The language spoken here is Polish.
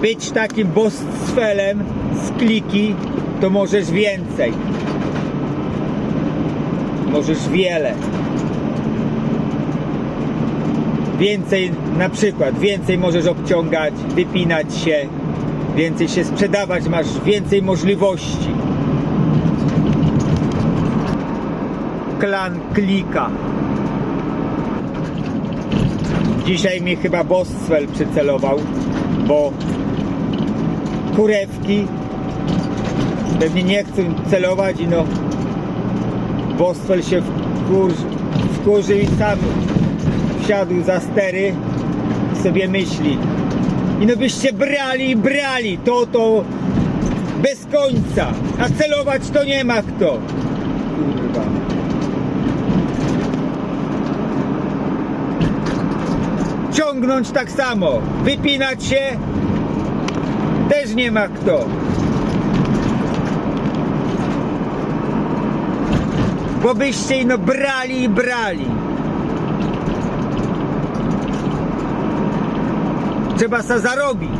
być takim bosfelem z kliki, to możesz więcej. Możesz wiele. Więcej, na przykład, więcej możesz obciągać, wypinać się, więcej się sprzedawać, masz więcej możliwości. Klan klika. Dzisiaj mi chyba Boswell przycelował, bo kurewki pewnie nie chcą celować i no Boswell się wkur, wkurzył i sam wsiadł za stery i sobie myśli. I no byście brali i brali to to bez końca. A celować to nie ma kto. Kurwa. Ciągnąć tak samo wypinać się też nie ma kto. Bo byście ino brali i brali. Trzeba se zarobić